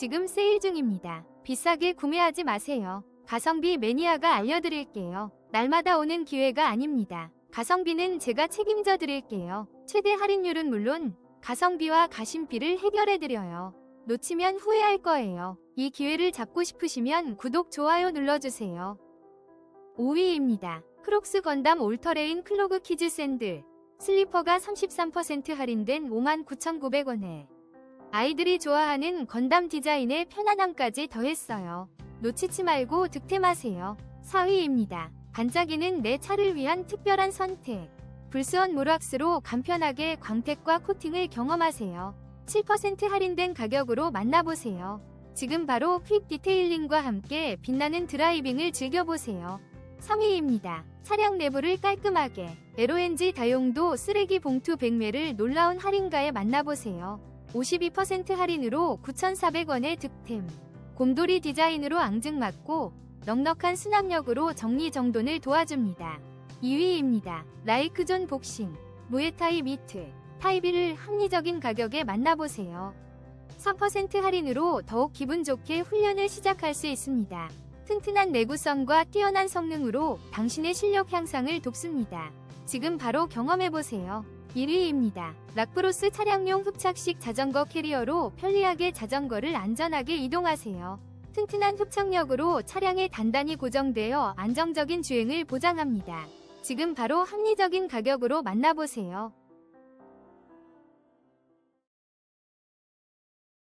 지금 세일 중입니다. 비싸게 구매하지 마세요. 가성비 매니아가 알려드릴게요. 날마다 오는 기회가 아닙니다. 가성비는 제가 책임져 드릴게요. 최대 할인율은 물론 가성비와 가심비를 해결해 드려요. 놓치면 후회할 거예요. 이 기회를 잡고 싶으시면 구독, 좋아요 눌러주세요. 5위입니다. 크록스 건담 올터레인 클로그 키즈 샌들. 슬리퍼가 33% 할인된 59,900원에 아이들이 좋아하는 건담 디자인의 편안함까지 더했어요. 놓치지 말고 득템하세요. 4위입니다. 반짝이는 내 차를 위한 특별한 선택. 불스원 모락스로 간편하게 광택과 코팅을 경험하세요. 7% 할인된 가격으로 만나보세요. 지금 바로 퀵 디테일링과 함께 빛나는 드라이빙을 즐겨보세요. 3위입니다. 차량 내부를 깔끔하게 LONG 다용도 쓰레기 봉투 100매를 놀라운 할인가에 만나보세요. 52% 할인으로 9,400원의 득템. 곰돌이 디자인으로 앙증맞고 넉넉한 수납력으로 정리정돈을 도와줍니다. 2위입니다. 라이크존 복싱, 무에타이 미트, 타이비를 합리적인 가격에 만나보세요. 3% 할인으로 더욱 기분 좋게 훈련을 시작할 수 있습니다. 튼튼한 내구성과 뛰어난 성능으로 당신의 실력 향상을 돕습니다. 지금 바로 경험해보세요. 1위입니다. 락브로스 차량용 흡착식 자전거 캐리어로 편리하게 자전거를 안전하게 이동하세요. 튼튼한 흡착력으로 차량에 단단히 고정되어 안정적인 주행을 보장합니다. 지금 바로 합리적인 가격으로 만나보세요.